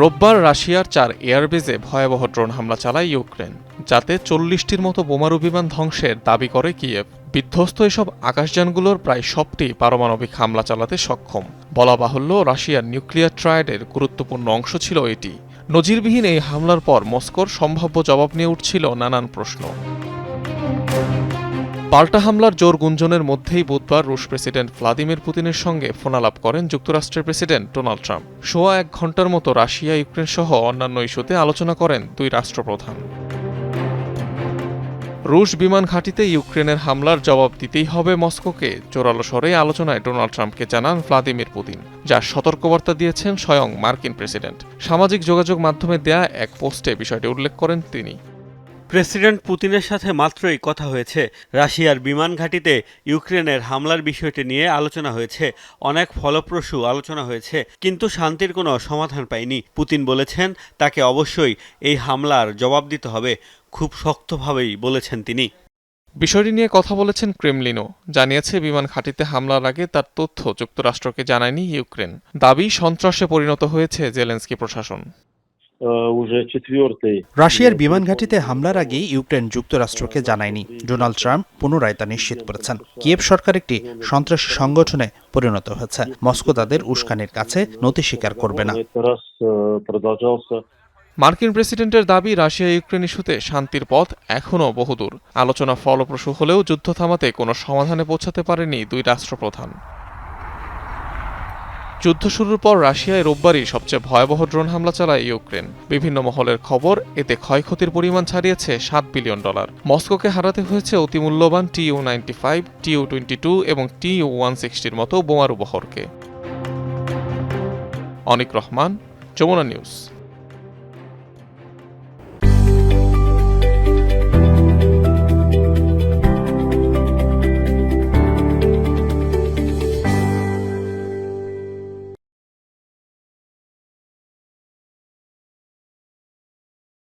রোববার রাশিয়ার চার এয়ারবেজে ভয়াবহ ড্রোন হামলা চালায় ইউক্রেন, যাতে চল্লিশটির মতো বোমারু বিমান ধ্বংসের দাবি করে কিয়েভ। বিধ্বস্ত এসব আকাশযানগুলোর প্রায় সবটি পারমাণবিক হামলা চালাতে সক্ষম। বলা বাহুল্য, রাশিয়ার নিউক্লিয়ার ট্রায়াডের গুরুত্বপূর্ণ অংশ ছিল এটি। নজিরবিহীন এই হামলার পর মস্কোর সম্ভাব্য জবাব নিয়ে উঠছিল নানান প্রশ্ন। পাল্টা হামলার জোর গুঞ্জনের মধ্যেই বুধবার রুশ প্রেসিডেন্ট ভ্লাদিমির পুতিনের সঙ্গে ফোনালাপ করেন যুক্তরাষ্ট্রের প্রেসিডেন্ট ডোনাল্ড ট্রাম্প। সোয়া এক ঘণ্টার মতো রাশিয়া, ইউক্রেন সহ অন্যান্য ইস্যুতে আলোচনা করেন দুই রাষ্ট্রপ্রধান। রুশ বিমান ঘাঁটিতে ইউক্রেনের হামলার জবাব দিতেই হবে মস্কোকে। জোরালো স্বরে আলোচনায় ডোনাল্ড ট্রাম্পকে জানান ভ্লাদিমির পুতিন যার সতর্কবার্তা দিয়েছেন স্বয়ং মার্কিন প্রেসিডেন্ট। সামাজিক যোগাযোগ মাধ্যমে দেয়া এক পোস্টে বিষয়টি উল্লেখ করেন তিনি। প্রেসিডেন্ট পুতিনের সাথে মাত্রই কথা হয়েছে। রাশিয়ার বিমান ঘাঁটিতে ইউক্রেনের হামলার বিষয়টি নিয়ে আলোচনা হয়েছে। অনেক ফলপ্রসূ আলোচনা হয়েছে, কিন্তু শান্তির কোনো সমাধান পায়নি। পুতিন বলেছেন, তাকে অবশ্যই এই হামলার জবাব দিতে হবে। খুব শক্তভাবেই বলেছেন তিনি। বিষয়টি নিয়ে কথা বলেছেন ক্রেমলিনও। জানিয়েছে, বিমান ঘাঁটিতে হামলার আগে তার তথ্য যুক্তরাষ্ট্রকে জানায়নি ইউক্রেন। দাবি, সন্ত্রাসে পরিণত হয়েছে জেলেন্সকি প্রশাসন। রাশিয়ার বিমান ঘাঁটিতে হামলার আগে ইউক্রেন যুক্তরাষ্ট্রকে জানায়নি। ডোনাল্ড ট্রাম্প পুনরায় তা নিশ্চিত করেছেন। কিয়েভ সরকার একটি সন্ত্রাসী সংগঠনে পরিণত হয়েছে। মস্কো তাদের উস্কানির কাছে নথি স্বীকার করবে না। মার্কিন প্রেসিডেন্টের দাবি রাশিয়া ইউক্রেন ইস্যুতে শান্তির পথ এখনও বহুদূর। আলোচনা ফলপ্রসূ হলেও যুদ্ধ থামাতে কোনো সমাধানে পৌঁছাতে পারেনি দুই রাষ্ট্রপ্রধান। যুদ্ধ শুরুর পর রাশিয়ায় রোববারই সবচেয়ে ভয়াবহ ড্রোন হামলা চালায় ইউক্রেন। বিভিন্ন মহলের খবর, এতে ক্ষয়ক্ষতির পরিমাণ ছাড়িয়েছে সাত বিলিয়ন ডলার। মস্কোকে হারাতে হয়েছে অতি মূল্যবান T U ninety five T U twenty two এবং টি ইউ ওয়ান সিক্সটির মতো বোমারু বহরকে। অনিক রহমান, যমুনা নিউজ।